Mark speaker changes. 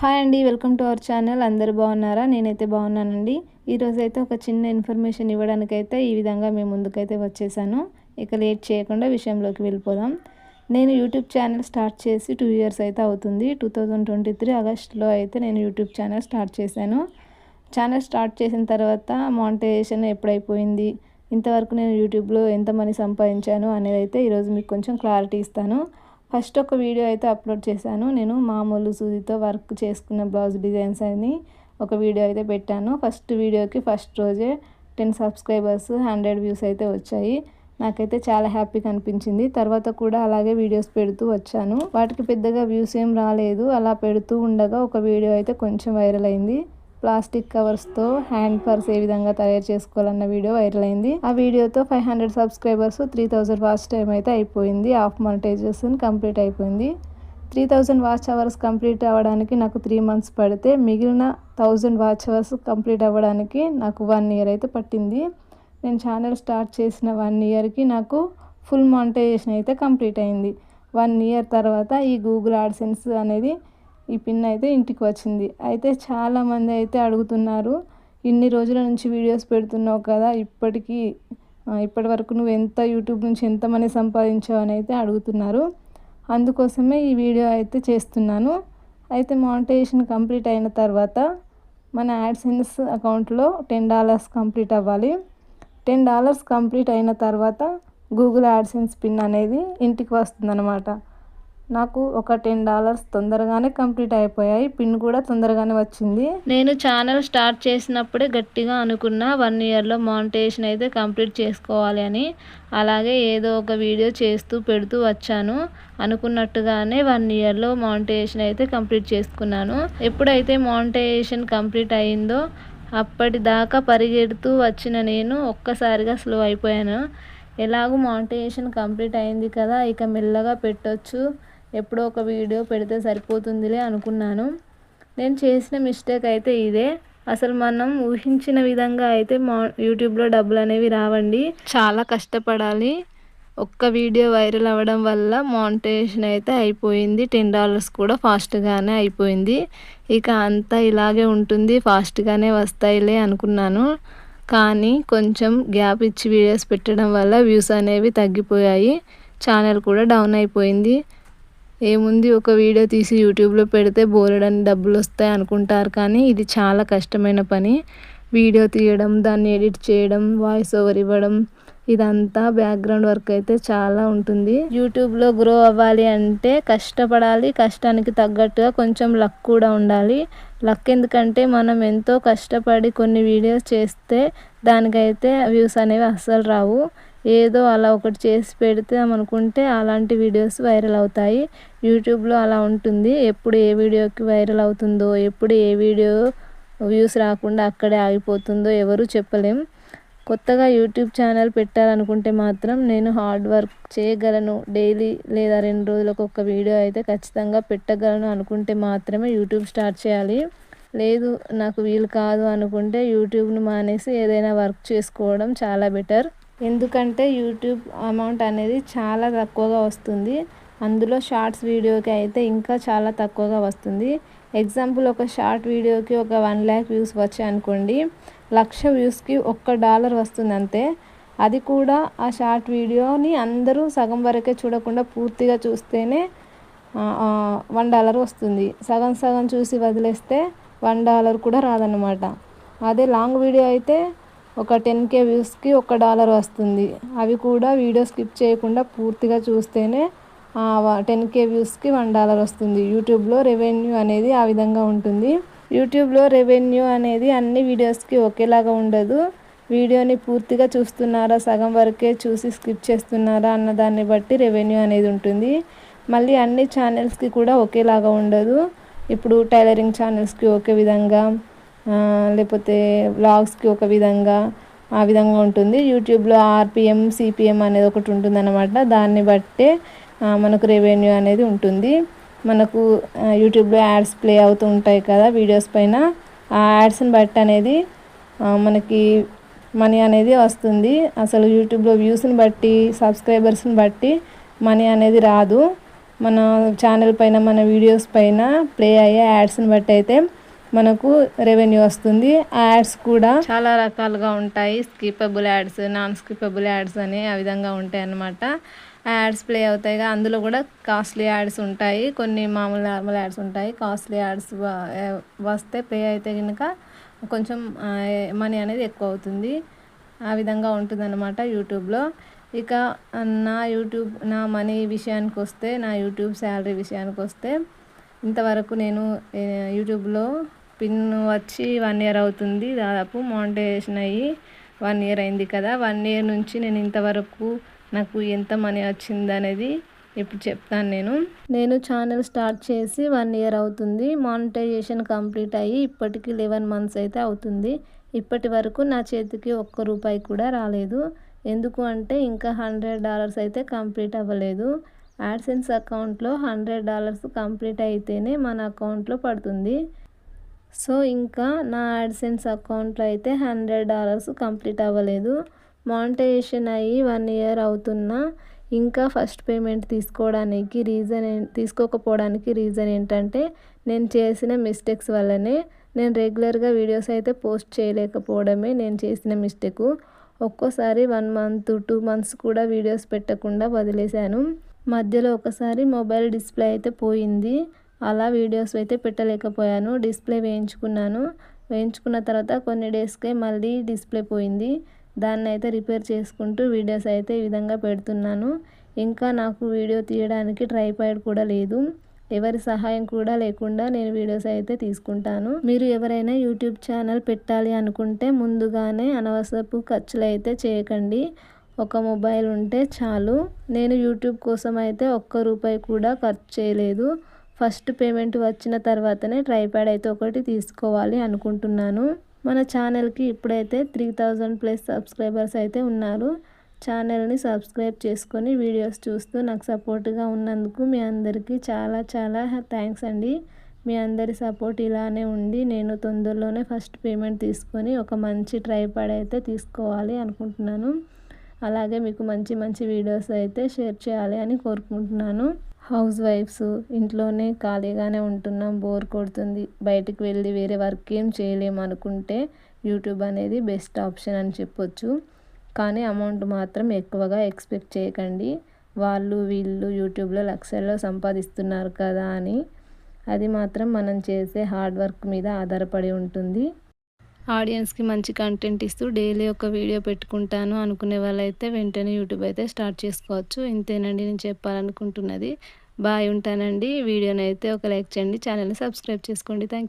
Speaker 1: Hi అండి welcome to our channel అందరు బాగున్నారా? నేనైతే బాగున్నానండి. ఈరోజు అయితే ఒక చిన్న ఇన్ఫర్మేషన్ ఇవ్వడానికైతే ఈ విధంగా మేము ముందుకైతే వచ్చేసాను. ఇక లేట్ చేయకుండా విషయంలోకి వెళ్ళిపోదాం. నేను యూట్యూబ్ ఛానల్ స్టార్ట్ చేసి టూ ఇయర్స్ అయితే అవుతుంది. టూ థౌజండ్ ట్వంటీ త్రీ ఆగస్ట్లో అయితే నేను యూట్యూబ్ ఛానల్ స్టార్ట్ చేశాను. ఛానల్ స్టార్ట్ చేసిన తర్వాత మానిటైజేషన్ ఎప్పుడైపోయింది? ఇంతవరకు నేను యూట్యూబ్లో ఎంత మనీ సంపాదించాను అనేది అయితే ఈరోజు మీకు కొంచెం క్లారిటీ ఇస్తాను. ఫస్ట్ ఒక వీడియో అయితే అప్లోడ్ చేశాను. నేను మామూలు సూదితో వర్క్ చేసుకున్న బ్లౌజ్ డిజైన్స్ అని ఒక వీడియో అయితే పెట్టాను. ఫస్ట్ వీడియోకి ఫస్ట్ రోజే టెన్ సబ్స్క్రైబర్స్ హండ్రెడ్ వ్యూస్ అయితే వచ్చాయి. నాకైతే చాలా హ్యాపీగా అనిపించింది. తర్వాత కూడా అలాగే వీడియోస్ పెడుతూ వచ్చాను. వాటికి పెద్దగా వ్యూస్ ఏం రాలేదు. అలా పెడుతూ ఉండగా ఒక వీడియో అయితే కొంచెం వైరల్ అయింది. ప్లాస్టిక్ కవర్స్తో హ్యాండ్ పర్స్ ఏ విధంగా తయారు చేసుకోవాలన్న వీడియో వైరల్ అయింది. ఆ వీడియోతో five hundred subscribers three thousand watch time అయితే అయిపోయింది. హాఫ్ మానిటైజేషన్ కంప్లీట్ అయిపోయింది. Three thousand watch hours complete అవ్వడానికి నాకు త్రీ మంత్స్ పడితే మిగిలిన థౌజండ్ వాచ్ అవర్స్ కంప్లీట్ అవ్వడానికి నాకు వన్ ఇయర్ అయితే పట్టింది. నేను ఛానల్ స్టార్ట్ చేసిన వన్ ఇయర్కి నాకు ఫుల్ మానిటైజేషన్ అయితే కంప్లీట్ అయింది. వన్ ఇయర్ తర్వాత ఈ గూగుల్ ఆడ్సెన్స్ అనేది ఈ పిన్ అయితే ఇంటికి వచ్చింది. అయితే చాలామంది అయితే అడుగుతున్నారు ఇన్ని రోజుల నుంచి వీడియోస్ పెడుతున్నావు కదా ఇప్పటికీ ఇప్పటి వరకు నువ్వు ఎంత యూట్యూబ్ నుంచి ఎంత మనీ సంపాదించావు అని అయితే అడుగుతున్నారు. అందుకోసమే ఈ వీడియో అయితే చేస్తున్నాను. అయితే మానిటైజేషన్ కంప్లీట్ అయిన తర్వాత మన యాడ్సెన్స్ అకౌంట్లో టెన్ డాలర్స్ కంప్లీట్ అవ్వాలి. టెన్ డాలర్స్ కంప్లీట్ అయిన తర్వాత గూగుల్ యాడ్సెన్స్ పిన్ అనేది ఇంటికి వస్తుందన్నమాట. నాకు ఒక టెన్ డాలర్స్ తొందరగానే కంప్లీట్ అయిపోయాయి. పిన్ కూడా తొందరగానే వచ్చింది. నేను ఛానల్ స్టార్ట్ చేసినప్పుడే గట్టిగా అనుకున్న వన్ ఇయర్లో మానిటేషన్ అయితే కంప్లీట్ చేసుకోవాలి అని. అలాగే ఏదో ఒక వీడియో చేస్తూ పెడుతూ వచ్చాను. అనుకున్నట్టుగానే వన్ ఇయర్లో మానిటేషన్ అయితే కంప్లీట్ చేసుకున్నాను. ఎప్పుడైతే మానిటేషన్ కంప్లీట్ అయిందో అప్పటిదాకా పరిగెడుతూ వచ్చిన నేను ఒక్కసారిగా స్లో అయిపోయాను. ఎలాగో మానిటేషన్ కంప్లీట్ అయింది కదా ఇక మెల్లగా పెట్టొచ్చు. ఎప్పుడో ఒక వీడియో పెడితే సరిపోతుందిలే అనుకున్నాను. నేను చేసిన మిస్టేక్ అయితే ఇదే. అసలు మనం ఊహించిన విధంగా అయితే మా యూట్యూబ్లో డబ్బులు అనేవి రావండి. చాలా కష్టపడాలి. ఒక్క వీడియో వైరల్ అవ్వడం వల్ల మానిటైజేషన్ అయితే అయిపోయింది. టెన్ డాలర్స్ కూడా ఫాస్ట్గానే అయిపోయింది. ఇక అంతా ఇలాగే ఉంటుంది. ఫాస్ట్గానే వస్తాయిలే అనుకున్నాను. కానీ కొంచెం గ్యాప్ ఇచ్చి వీడియోస్ పెట్టడం వల్ల వ్యూస్ అనేవి తగ్గిపోయాయి. ఛానల్ కూడా డౌన్ అయిపోయింది. ఏముంది ఒక వీడియో తీసి యూట్యూబ్లో పెడితే బోలెడని డబ్బులు వస్తాయి అనుకుంటారు కానీ ఇది చాలా కష్టమైన పని. వీడియో తీయడం దాన్ని ఎడిట్ చేయడం వాయిస్ ఓవర్ ఇవ్వడం ఇదంతా బ్యాక్గ్రౌండ్ వర్క్ అయితే చాలా ఉంటుంది. యూట్యూబ్లో గ్రో అవ్వాలి అంటే కష్టపడాలి కష్టానికి తగ్గట్టుగా కొంచెం లక్ కూడా ఉండాలి. లక్ ఎందుకంటే మనం ఎంతో కష్టపడి కొన్ని వీడియోస్ చేస్తే దానికైతే వ్యూస్ అనేవి అస్సలు రావు. ఏదో అలా ఒకటి చేసి పెడితే అనుకుంటే అలాంటి వీడియోస్ వైరల్ అవుతాయి. యూట్యూబ్లో అలా ఉంటుంది. ఎప్పుడు ఏ వీడియోకి వైరల్ అవుతుందో ఎప్పుడు ఏ వీడియో వ్యూస్ రాకుండా అక్కడే ఆగిపోతుందో ఎవరు చెప్పలేం. కొత్తగా యూట్యూబ్ ఛానల్ పెట్టాలనుకుంటే మాత్రం నేను హార్డ్ వర్క్ చేయగలను. డైలీ లేదా రెండు రోజులకు ఒక వీడియో అయితే ఖచ్చితంగా పెట్టగలను అనుకుంటే మాత్రమే యూట్యూబ్ స్టార్ట్ చేయాలి. లేదు నాకు వీలు కాదు అనుకుంటే యూట్యూబ్ను మానేసి ఏదైనా వర్క్ చేసుకోవడం చాలా బెటర్. ఎందుకంటే యూట్యూబ్ అమౌంట్ అనేది చాలా తక్కువగా వస్తుంది. అందులో షార్ట్స్ వీడియోకి అయితే ఇంకా చాలా తక్కువగా వస్తుంది. ఎగ్జాంపుల్ ఒక షార్ట్ వీడియోకి ఒక వన్ ల్యాక్ వ్యూస్ వచ్చాయి అనుకోండి. లక్ష వ్యూస్కి ఒక్క డాలర్ వస్తుంది అంతే. అది కూడా ఆ షార్ట్ వీడియోని అందరూ సగం వరకే చూడకుండా పూర్తిగా చూస్తేనే వన్ డాలర్ వస్తుంది. సగం సగం చూసి వదిలేస్తే వన్ డాలర్ కూడా రాదన్నమాట. అదే లాంగ్ వీడియో అయితే ఒక టెన్ కే వ్యూస్కి ఒక డాలర్ వస్తుంది. అవి కూడా వీడియో స్కిప్ చేయకుండా పూర్తిగా చూస్తేనే టెన్ కే వ్యూస్కి వన్ డాలర్ వస్తుంది యూట్యూబ్లో రెవెన్యూ అనేది ఆ విధంగా ఉంటుంది. యూట్యూబ్లో రెవెన్యూ అనేది అన్ని వీడియోస్కి ఒకేలాగా ఉండదు. వీడియోని పూర్తిగా చూస్తున్నారా సగం వరకే చూసి స్కిప్ చేస్తున్నారా అన్న దాన్ని బట్టి రెవెన్యూ అనేది ఉంటుంది. మళ్ళీ అన్ని ఛానల్స్కి కూడా ఒకేలాగా ఉండదు. ఇప్పుడు టైలరింగ్ ఛానల్స్కి ఒకే విధంగా లేకపోతే వ్లాగ్స్కి ఒక విధంగా ఆ విధంగా ఉంటుంది. యూట్యూబ్లో ఆర్పిఎం సిపిఎం అనేది ఒకటి ఉంటుంది అన్నమాట దాన్ని బట్టే మనకు రెవెన్యూ అనేది ఉంటుంది. మనకు యూట్యూబ్లో యాడ్స్ ప్లే అవుతూ ఉంటాయి కదా వీడియోస్ పైన. ఆ యాడ్స్ని బట్టి అనేది మనకి మనీ అనేది వస్తుంది. అసలు యూట్యూబ్లో వ్యూస్ని బట్టి సబ్స్క్రైబర్స్ని బట్టి మనీ అనేది రాదు. మన ఛానల్ పైన మన వీడియోస్ పైన ప్లే అయ్యే యాడ్స్ని బట్టి అయితే మనకు రెవెన్యూ వస్తుంది. ఆ యాడ్స్ కూడా చాలా రకాలుగా ఉంటాయి. Skippable ads non skippable ads అని ఆ విధంగా ఉంటాయి అన్నమాట యాడ్స్ ప్లే అవుతాయి అందులో కూడా కాస్ట్లీ యాడ్స్ ఉంటాయి. కొన్ని మామూలు నార్మల్ యాడ్స్ ఉంటాయి. కాస్ట్లీ యాడ్స్ వస్తే ప్లే అయితే కనుక కొంచెం మనీ అనేది ఎక్కువ అవుతుంది. ఆ విధంగా ఉంటుందన్నమాట యూట్యూబ్లో. ఇక నా యూట్యూబ్ నా మనీ విషయానికి వస్తే నా యూట్యూబ్ శాలరీ విషయానికి వస్తే ఇంతవరకు నేను యూట్యూబ్లో పిన్ వచ్చి వన్ ఇయర్ అవుతుంది. దాదాపు మోనిటైజేషన్ అయ్యి వన్ ఇయర్ అయింది కదా. వన్ ఇయర్ నుంచి నేను ఇంతవరకు నాకు ఎంత మనీ వచ్చింది అనేది ఇప్పుడు చెప్తాను నేను. నేను ఛానల్ స్టార్ట్ చేసి వన్ ఇయర్ అవుతుంది. మానిటైజేషన్ కంప్లీట్ అయ్యి ఇప్పటికి లెవెన్ మంత్స్ అయితే అవుతుంది. ఇప్పటి వరకు నా చేతికి ఒక్క రూపాయి కూడా రాలేదు. ఎందుకు అంటే ఇంకా హండ్రెడ్ డాలర్స్ అయితే కంప్లీట్ అవ్వలేదు. యాడ్సెన్స్ అకౌంట్లో హండ్రెడ్ డాలర్స్ కంప్లీట్ అయితేనే మన అకౌంట్లో పడుతుంది. సో ఇంకా నా యాడ్సెన్స్ అకౌంట్లో అయితే హండ్రెడ్ డాలర్స్ కంప్లీట్ అవ్వలేదు. మానిటైజేషన్ అయ్యి వన్ ఇయర్ అవుతున్నా ఇంకా ఫస్ట్ పేమెంట్ తీసుకోవడానికి రీజన్ తీసుకోకపోవడానికి రీజన్ ఏంటంటే నేను చేసిన మిస్టేక్స్ వల్లనే నేను రెగ్యులర్గా వీడియోస్ అయితే పోస్ట్ చేయలేకపోవడమే నేను చేసిన మిస్టేకు. ఒక్కోసారి వన్ మంత్ టూ మంత్స్ కూడా వీడియోస్ పెట్టకుండా వదిలేశాను. మధ్యలో ఒకసారి మొబైల్ డిస్ప్లే అయితే పోయింది. అలా వీడియోస్ అయితే పెట్టలేకపోయాను. డిస్ప్లే వేయించుకున్నాను. వేయించుకున్న తర్వాత కొన్ని డేస్కే మళ్ళీ డిస్ప్లే పోయింది. దాన్ని అయితే రిపేర్ చేసుకుంటూ వీడియోస్ అయితే ఈ విధంగా పెడుతున్నాను. ఇంకా నాకు వీడియో తీయడానికి ట్రైపాడ్ కూడా లేదు. ఎవరి సహాయం కూడా లేకుండా నేను వీడియోస్ అయితే తీసుకుంటాను. మీరు ఎవరైనా యూట్యూబ్ ఛానల్ పెట్టాలి అనుకుంటే ముందుగానే అనవసరపు ఖర్చులు అయితే చేయకండి. ఒక మొబైల్ ఉంటే చాలు. నేను యూట్యూబ్ కోసం అయితే ఒక్క రూపాయి కూడా ఖర్చు చేయలేదు. ఫస్ట్ పేమెంట్ వచ్చిన తర్వాతనే ట్రైప్యాడ్ అయితే ఒకటి తీసుకోవాలి అనుకుంటున్నాను. మన ఛానల్కి ఇప్పుడైతే త్రీ థౌజండ్ ప్లస్ సబ్స్క్రైబర్స్ అయితే ఉన్నారు. ఛానల్ని సబ్స్క్రైబ్ చేసుకొని వీడియోస్ చూస్తూ నాకు సపోర్ట్గా ఉన్నందుకు మీ అందరికీ చాలా చాలా థ్యాంక్స్ అండి. మీ అందరి సపోర్ట్ ఇలానే ఉండి నేను తొందరలోనే ఫస్ట్ పేమెంట్ తీసుకొని ఒక మంచి ట్రైపాడ్ అయితే తీసుకోవాలి అనుకుంటున్నాను. అలాగే మీకు మంచి మంచి వీడియోస్ అయితే షేర్ చేయాలి అని కోరుకుంటున్నాను. హౌస్ వైఫ్స్ ఇంట్లోనే ఖాళీగానే ఉంటున్నాం బోర్ కొడుతుంది. బయటికి వెళ్ళి వేరే వర్క్ ఏం చేయలేము అనుకుంటే యూట్యూబ్ అనేది బెస్ట్ ఆప్షన్ అని చెప్పొచ్చు. కానీ అమౌంట్ మాత్రం ఎక్కువగా ఎక్స్పెక్ట్ చేయకండి. వాళ్ళు వీళ్ళు యూట్యూబ్లో లక్షల్లో సంపాదిస్తున్నారు కదా అని. అది మాత్రం మనం చేసే హార్డ్ వర్క్ మీద ఆధారపడి ఉంటుంది. ఆడియన్స్కి మంచి కంటెంట్ ఇస్తూ డైలీ ఒక వీడియో పెట్టుకుంటాను అనుకునే వాళ్ళైతే వెంటనే యూట్యూబ్ అయితే స్టార్ట్ చేసుకోవచ్చు. ఇంతేనండి నేను చెప్పాలనుకుంటున్నది. బాయ్ ఉంటానండి. వీడియోని అయితే ఒక లైక్ చేయండి. ఛానల్ని సబ్స్క్రైబ్ చేసుకోండి. థ్యాంక్